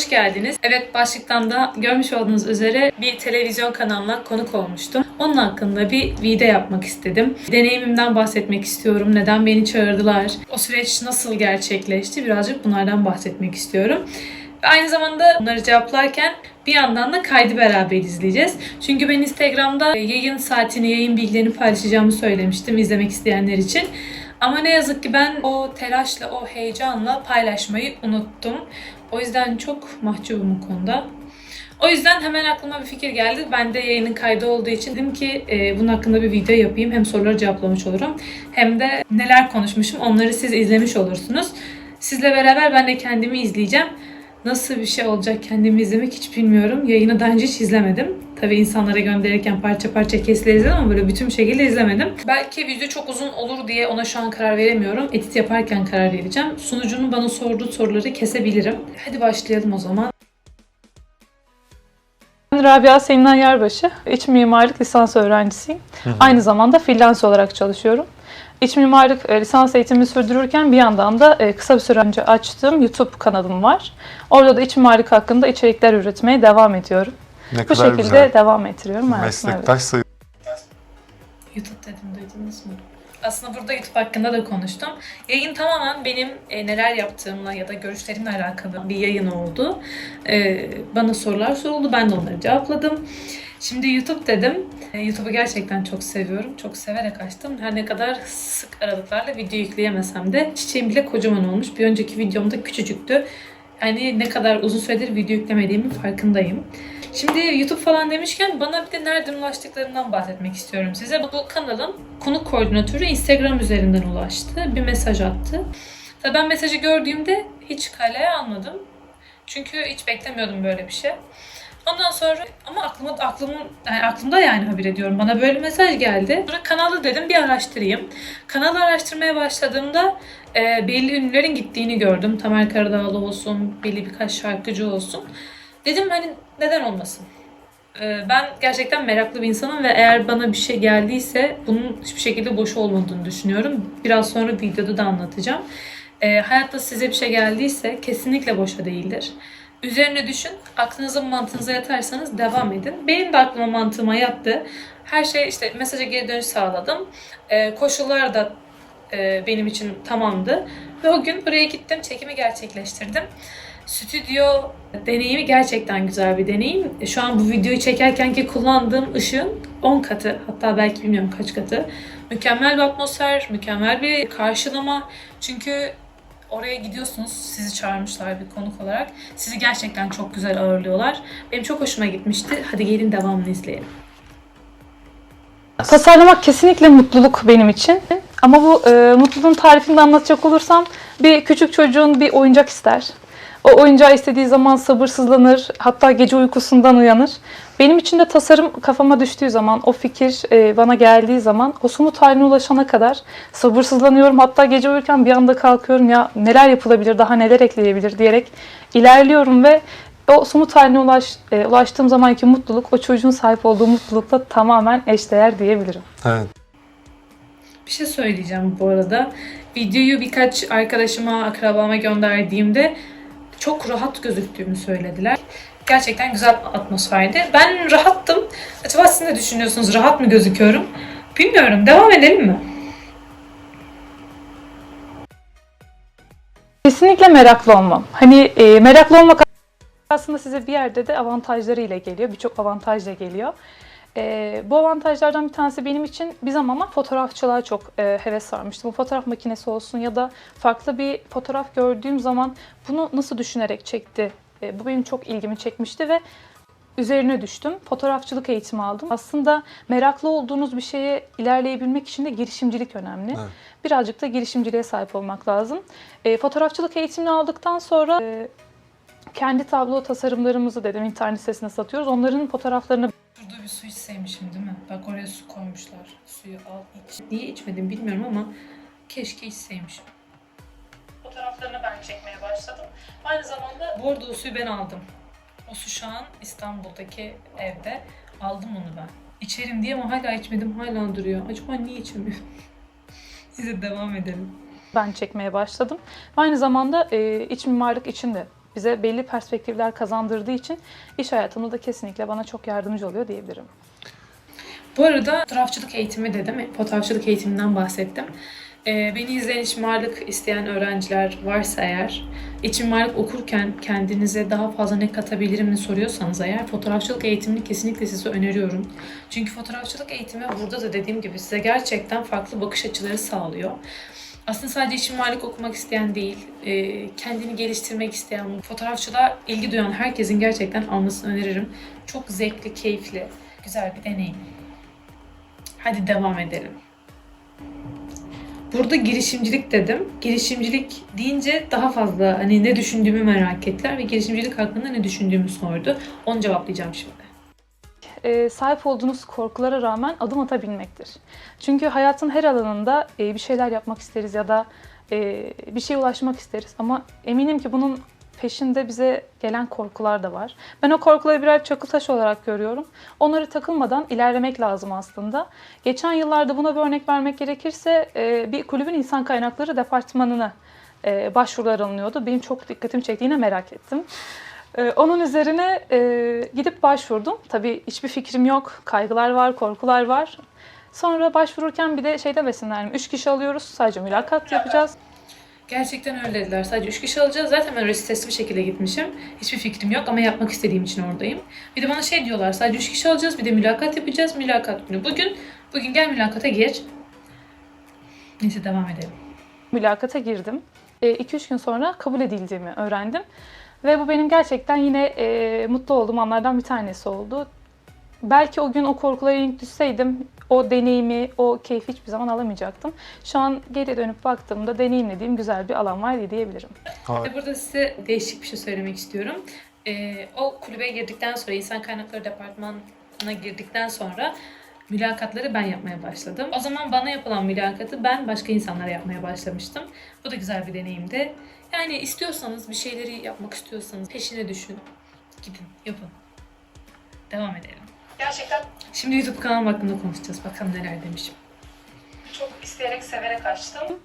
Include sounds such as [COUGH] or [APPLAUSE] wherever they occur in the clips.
Hoş geldiniz. Evet başlıktan da görmüş olduğunuz üzere bir televizyon kanalına konuk olmuştum. Onun hakkında bir video yapmak istedim. Deneyimimden bahsetmek istiyorum. Neden beni çağırdılar? O süreç nasıl gerçekleşti? Birazcık bunlardan bahsetmek istiyorum. Ve aynı zamanda bunları cevaplarken bir yandan da kaydı beraber izleyeceğiz. Çünkü ben Instagram'da yayın saatini, yayın bilgilerini paylaşacağımı söylemiştim izlemek isteyenler için. Ama ne yazık ki ben o telaşla, o heyecanla paylaşmayı unuttum. O yüzden çok mahcubum bu konuda. O yüzden hemen aklıma bir fikir geldi. Ben de yayının kaydı olduğu için dedim ki e, bunun hakkında bir video yapayım. Hem soruları cevaplamış olurum hem de neler konuşmuşum onları siz izlemiş olursunuz. Sizle beraber ben de kendimi izleyeceğim. Nasıl bir şey olacak kendimi izlemek hiç bilmiyorum. Yayını daha önce hiç izlemedim. Tabii insanlara gönderirken parça parça kesiler izledim ama böyle bütün şekilde izlemedim. Belki video çok uzun olur diye ona şu an karar veremiyorum. Edit yaparken karar vereceğim. Sunucunun bana sorduğu soruları kesebilirim. Hadi başlayalım o zaman. Ben Rabia Seminar Yarbaşı, iç mimarlık lisans öğrencisiyim. Aynı zamanda freelance olarak çalışıyorum. İç mimarlık e, lisans eğitimimi sürdürürken bir yandan da e, kısa bir süre önce açtığım YouTube kanalım var. Orada da iç mimarlık hakkında içerikler üretmeye devam ediyorum. Ne Bu kadar şekilde güzel. devam ettiriyorum hayatımı. evet. Meslektaş sayı. YouTube dedim duydunuz mu? Aslında burada YouTube hakkında da konuştum. Yayın tamamen benim e, neler yaptığımla ya da görüşlerimle alakalı bir yayın oldu. E, bana sorular soruldu, ben de onları cevapladım. Şimdi YouTube dedim. E, YouTube'u gerçekten çok seviyorum. Çok severek açtım. Her ne kadar sık aralıklarla video yükleyemesem de çiçeğim bile kocaman olmuş. Bir önceki videomda küçücüktü. Yani ne kadar uzun süredir video yüklemediğimin farkındayım. Şimdi YouTube falan demişken bana bir de nereden ulaştıklarından bahsetmek istiyorum size. Bu, kanalın konuk koordinatörü Instagram üzerinden ulaştı. Bir mesaj attı. Tabii ben mesajı gördüğümde hiç kaleye almadım. Çünkü hiç beklemiyordum böyle bir şey. Ondan sonra ama aklıma aklımın yani aklımda yani haber ediyorum. Bana böyle mesaj geldi. Sonra kanalı dedim bir araştırayım. Kanalı araştırmaya başladığımda e, belli ünlülerin gittiğini gördüm. Tamer Karadağlı olsun, belli birkaç şarkıcı olsun. Dedim hani neden olmasın? Ee, Ben gerçekten meraklı bir insanım ve eğer bana bir şey geldiyse bunun hiçbir şekilde boş olmadığını düşünüyorum. Biraz sonra videoda da anlatacağım. Ee, hayatta size bir şey geldiyse kesinlikle boşa değildir. Üzerine düşün, aklınıza mantığınıza yatarsanız devam edin. Benim de aklıma mantığıma yattı. Her şey işte mesaja geri dönüş sağladım. Ee, koşullar da e, benim için tamamdı. Ve o gün buraya gittim, çekimi gerçekleştirdim. Stüdyo deneyimi gerçekten güzel bir deneyim. Şu an bu videoyu çekerken ki kullandığım ışığın 10 katı hatta belki bilmiyorum kaç katı. Mükemmel bir atmosfer, mükemmel bir karşılama. Çünkü oraya gidiyorsunuz, sizi çağırmışlar bir konuk olarak. Sizi gerçekten çok güzel ağırlıyorlar. Benim çok hoşuma gitmişti. Hadi gelin devamını izleyelim. Tasarlamak kesinlikle mutluluk benim için. Ama bu e, mutluluğun tarifini de anlatacak olursam bir küçük çocuğun bir oyuncak ister. O oyuncağı istediği zaman sabırsızlanır, hatta gece uykusundan uyanır. Benim için de tasarım kafama düştüğü zaman, o fikir e, bana geldiği zaman, o somut haline ulaşana kadar sabırsızlanıyorum. Hatta gece uyurken bir anda kalkıyorum ya neler yapılabilir, daha neler ekleyebilir diyerek ilerliyorum ve o somut haline ulaş, e, ulaştığım zamanki mutluluk, o çocuğun sahip olduğu mutlulukla tamamen eşdeğer diyebilirim. Evet. Bir şey söyleyeceğim bu arada. Videoyu birkaç arkadaşıma, akrabama gönderdiğimde çok rahat gözüktüğümü söylediler. Gerçekten güzel atmosferdi. Ben rahattım. Acaba siz ne düşünüyorsunuz? Rahat mı gözüküyorum? Bilmiyorum. Devam edelim mi? Kesinlikle meraklı olmam. Hani e, meraklı olmak aslında size bir yerde de avantajlarıyla geliyor. Birçok avantajla geliyor. E, bu avantajlardan bir tanesi benim için bir zamanlar fotoğrafçılığa çok e, heves sarmıştım. Bu fotoğraf makinesi olsun ya da farklı bir fotoğraf gördüğüm zaman bunu nasıl düşünerek çekti? E, bu benim çok ilgimi çekmişti ve üzerine düştüm. Fotoğrafçılık eğitimi aldım. Aslında meraklı olduğunuz bir şeye ilerleyebilmek için de girişimcilik önemli. Evet. Birazcık da girişimciliğe sahip olmak lazım. E, fotoğrafçılık eğitimini aldıktan sonra e, kendi tablo tasarımlarımızı dedim internet sitesine satıyoruz. Onların fotoğraflarını Burada bir su içseymişim değil mi? Bak oraya su koymuşlar. Suyu al iç. Niye içmedim bilmiyorum ama keşke içseymişim. Fotoğraflarını ben çekmeye başladım. Aynı zamanda bu arada o suyu ben aldım. O su şu an İstanbul'daki evde. Aldım onu ben. İçerim diye ama hala içmedim. Hala duruyor. Acaba niye içemiyorum? [LAUGHS] Size devam edelim. ben çekmeye başladım. Aynı zamanda e, iç mimarlık için de bize belli perspektifler kazandırdığı için iş hayatımda da kesinlikle bana çok yardımcı oluyor diyebilirim. Bu arada fotoğrafçılık eğitimi dedim. Fotoğrafçılık eğitiminden bahsettim. Ee, beni izleyen iç mimarlık isteyen öğrenciler varsa eğer, iç mimarlık okurken kendinize daha fazla ne katabilirim soruyorsanız eğer fotoğrafçılık eğitimini kesinlikle size öneriyorum. Çünkü fotoğrafçılık eğitimi burada da dediğim gibi size gerçekten farklı bakış açıları sağlıyor. Aslında sadece iç mimarlık okumak isteyen değil, e, kendini geliştirmek isteyen, fotoğrafçılığa ilgi duyan herkesin gerçekten almasını öneririm. Çok zevkli, keyifli, güzel bir deneyim. Hadi devam edelim. Burada girişimcilik dedim. Girişimcilik deyince daha fazla hani ne düşündüğümü merak ettiler ve girişimcilik hakkında ne düşündüğümü sordu. Onu cevaplayacağım şimdi. E, sahip olduğunuz korkulara rağmen adım atabilmektir. Çünkü hayatın her alanında e, bir şeyler yapmak isteriz ya da e, bir şeye ulaşmak isteriz. Ama eminim ki bunun peşinde bize gelen korkular da var. Ben o korkuları birer çakıl taş olarak görüyorum. Onları takılmadan ilerlemek lazım aslında. Geçen yıllarda buna bir örnek vermek gerekirse e, bir kulübün insan kaynakları departmanına e, başvurular alınıyordu. Benim çok dikkatimi çektiğine merak ettim. Ee, Onun üzerine e, gidip başvurdum. Tabii hiçbir fikrim yok. Kaygılar var, korkular var. Sonra başvururken bir de şeyde besinlendim. Üç kişi alıyoruz. Sadece mülakat yapacağız. Gerçekten öyle dediler. Sadece 3 kişi alacağız. Zaten ben öyle stresli bir şekilde gitmişim. Hiçbir fikrim yok ama yapmak istediğim için oradayım. Bir de bana şey diyorlar. Sadece 3 kişi alacağız. Bir de mülakat yapacağız. Mülakat günü. Bugün, bugün gel mülakata gir. Neyse devam edelim. Mülakata girdim. 2-3 gün sonra kabul edildiğimi öğrendim. Ve bu benim gerçekten yine e, mutlu olduğum anlardan bir tanesi oldu. Belki o gün o korkulara yenik düşseydim o deneyimi, o keyfi hiçbir zaman alamayacaktım. Şu an geri dönüp baktığımda deneyimlediğim güzel bir alan var diyebilirim. Ve burada size değişik bir şey söylemek istiyorum. Ee, o kulübe girdikten sonra, insan kaynakları departmanına girdikten sonra mülakatları ben yapmaya başladım. O zaman bana yapılan mülakatı ben başka insanlara yapmaya başlamıştım. Bu da güzel bir deneyimdi. Yani istiyorsanız, bir şeyleri yapmak istiyorsanız peşine düşün. Gidin, yapın. Devam edelim. Gerçekten. Şimdi YouTube kanalım hakkında konuşacağız. Bakalım neler demişim. Çok isteyerek, severek açtım.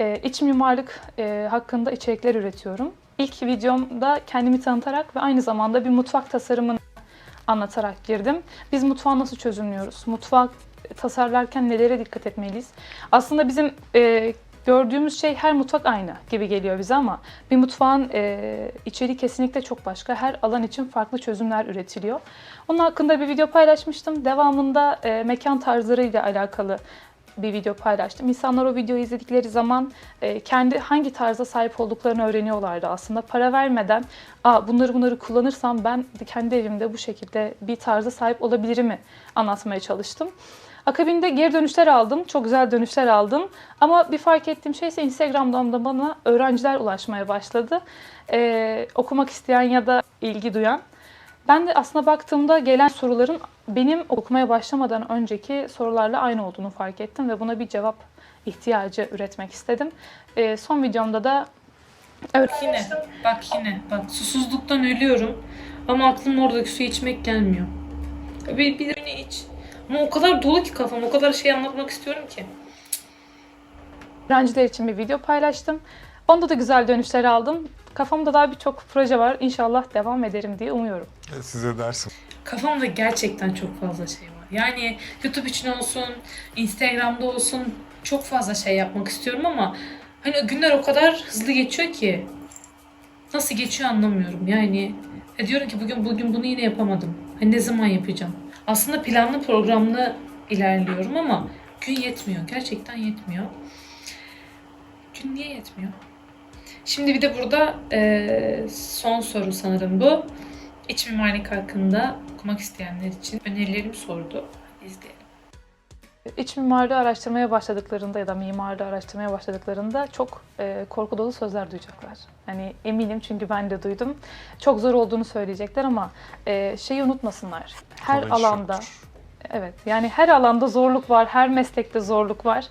Ee, iç mimarlık e, hakkında içerikler üretiyorum. İlk videomda kendimi tanıtarak ve aynı zamanda bir mutfak tasarımını anlatarak girdim. Biz mutfağı nasıl çözümlüyoruz? Mutfak tasarlarken nelere dikkat etmeliyiz? Aslında bizim e, gördüğümüz şey her mutfak aynı gibi geliyor bize ama bir mutfağın e, içeriği kesinlikle çok başka. Her alan için farklı çözümler üretiliyor. Onun hakkında bir video paylaşmıştım. Devamında e, mekan tarzlarıyla alakalı bir video paylaştım. İnsanlar o videoyu izledikleri zaman e, kendi hangi tarza sahip olduklarını öğreniyorlardı aslında. Para vermeden Aa, bunları bunları kullanırsam ben kendi evimde bu şekilde bir tarza sahip olabilirimi anlatmaya çalıştım. Akabinde geri dönüşler aldım. Çok güzel dönüşler aldım. Ama bir fark ettiğim şey ise Instagram'dan da bana öğrenciler ulaşmaya başladı. Ee, okumak isteyen ya da ilgi duyan. Ben de aslında baktığımda gelen soruların benim okumaya başlamadan önceki sorularla aynı olduğunu fark ettim ve buna bir cevap ihtiyacı üretmek istedim. Ee, son videomda da Yine, bak yine, bak susuzluktan ölüyorum ama aklım oradaki suyu içmek gelmiyor. Bir, bir iç. Ama o kadar dolu ki kafam, o kadar şey anlatmak istiyorum ki. öğrenciler için bir video paylaştım. Onda da güzel dönüşler aldım. Kafamda daha birçok proje var. İnşallah devam ederim diye umuyorum. E, Size dersim. Kafamda gerçekten çok fazla şey var. Yani YouTube için olsun, Instagram'da olsun çok fazla şey yapmak istiyorum ama hani günler o kadar hızlı geçiyor ki nasıl geçiyor anlamıyorum. Yani ya diyorum ki bugün bugün bunu yine yapamadım. Hani ne zaman yapacağım? Aslında planlı programlı ilerliyorum ama gün yetmiyor. Gerçekten yetmiyor. Gün niye yetmiyor? Şimdi bir de burada eee, son soru sanırım bu. İç mimarlık hakkında okumak isteyenler için önerilerimi sordu. İzleyelim. İç mimarlığı araştırmaya başladıklarında ya da mimarlığı araştırmaya başladıklarında çok e, korku dolu sözler duyacaklar. Hani eminim çünkü ben de duydum. Çok zor olduğunu söyleyecekler ama e, şeyi unutmasınlar. Her Kolay alanda, yoktur. evet yani her alanda zorluk var, her meslekte zorluk var.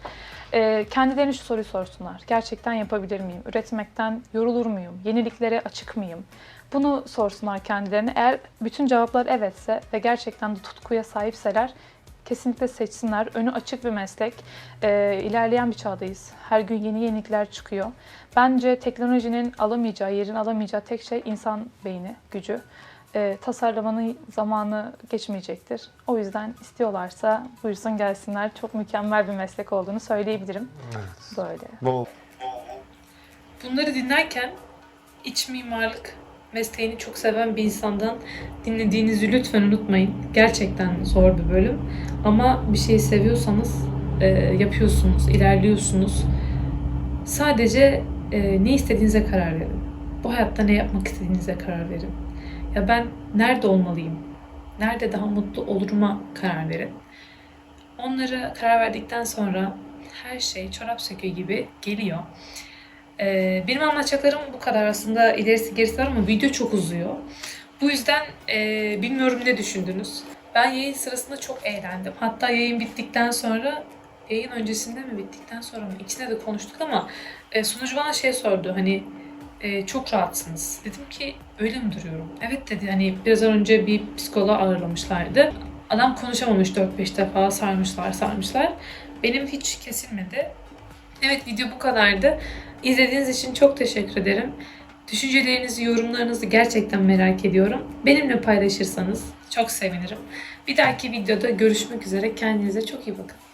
E, kendilerine şu soruyu sorsunlar. Gerçekten yapabilir miyim? Üretmekten yorulur muyum? Yeniliklere açık mıyım? Bunu sorsunlar kendilerine. Eğer bütün cevaplar evetse ve gerçekten de tutkuya sahipseler kesinlikle seçsinler. Önü açık bir meslek. Ee, ilerleyen bir çağdayız. Her gün yeni yenilikler çıkıyor. Bence teknolojinin alamayacağı, yerin alamayacağı tek şey insan beyni, gücü. Ee, tasarlamanın zamanı geçmeyecektir. O yüzden istiyorlarsa buyursun gelsinler. Çok mükemmel bir meslek olduğunu söyleyebilirim. Evet. Böyle. Bol Bunları dinlerken iç mimarlık mesleğini çok seven bir insandan dinlediğinizi lütfen unutmayın. Gerçekten zor bir bölüm. Ama bir şeyi seviyorsanız e, yapıyorsunuz, ilerliyorsunuz. Sadece e, ne istediğinize karar verin. Bu hayatta ne yapmak istediğinize karar verin. Ya ben nerede olmalıyım? Nerede daha mutlu oluruma karar verin. Onlara karar verdikten sonra her şey çorap söküğü gibi geliyor. Ee, benim anlatacaklarım bu kadar aslında ilerisi gerisi var ama video çok uzuyor. Bu yüzden e, bilmiyorum ne düşündünüz. Ben yayın sırasında çok eğlendim. Hatta yayın bittikten sonra, yayın öncesinde mi bittikten sonra mı? İkisine de konuştuk ama e, sunucu bana şey sordu hani e, çok rahatsınız. Dedim ki öyle mi duruyorum? Evet dedi hani biraz önce bir psikoloğa ağırlamışlardı. Adam konuşamamış 4-5 defa sarmışlar sarmışlar. Benim hiç kesilmedi. Evet video bu kadardı. İzlediğiniz için çok teşekkür ederim. Düşüncelerinizi, yorumlarınızı gerçekten merak ediyorum. Benimle paylaşırsanız çok sevinirim. Bir dahaki videoda görüşmek üzere. Kendinize çok iyi bakın.